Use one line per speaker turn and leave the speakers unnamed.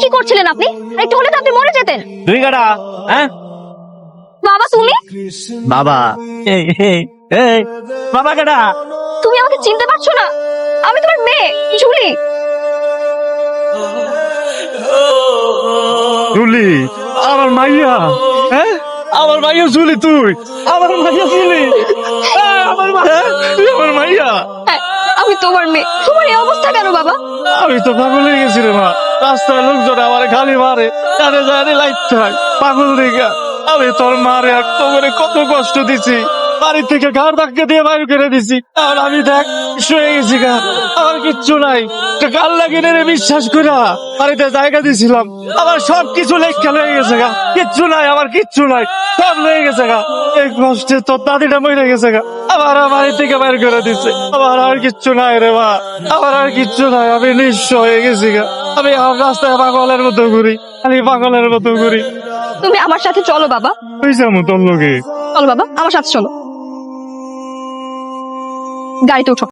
কি করছিলেন আপনি? একটু হলে তো আপনি মরে যেতেন।
তুই কাটা হ্যাঁ?
বাবা তুমি?
বাবা। এই এই এই বাবা কাটা
তুমি আমাকে চিনতে পারছ না। আমি তোমার মেয়ে জুলি
জুলি আমার মাইয়া। হ্যাঁ? আমার মাইয়া জুলি তুই। আমার মাইয়া জুলি হ্যাঁ, আমার মাইয়া আমার মাইয়া।
হ্যাঁ আমি তোমার মেয়ে। তোমার এই অবস্থা কেন বাবা?
আমি তো পাগল হয়ে গেছি রে মা। রাস্তায় লোকজন আমার খালি মারে, জানে জানে লাইট থাক পাগল দেখা আমি তোর মারে আর তোমারে কত কষ্ট দিছি। বাড়ি থেকে ঘাড় ধাক্কা দিয়ে বাইর করে দিছি। আর আমি দেখ, শুয়ে গেছি গা। আমার কিচ্ছু নাই। গাল লাগিয়ে রে বিশ্বাস করা বাড়িতে জায়গা দিছিলাম। আমার সব কিছু লেখা হয়ে গেছে গা। কিচ্ছু নাই, আমার কিচ্ছু নাই। সব লয়ে গেছে গা। এই কষ্টে তোর দাদিটা মরে গেছে গা। আবার বাড়ি থেকে বাইর করে দিছে। আমার আর কিচ্ছু নাই রে মা। আমার আর কিচ্ছু নাই, আমি নিঃস্ব হয়ে গেছি গা। আমি আমার রাস্তায় পাগলের মতো ঘুরি। আমি পাগলের মতো ঘুরি।
তুমি আমার সাথে চলো বাবা।
ওই যাব তোর লোকে
চলো বাবা। আমার সাথে চলো। গাড়িতে উঠো।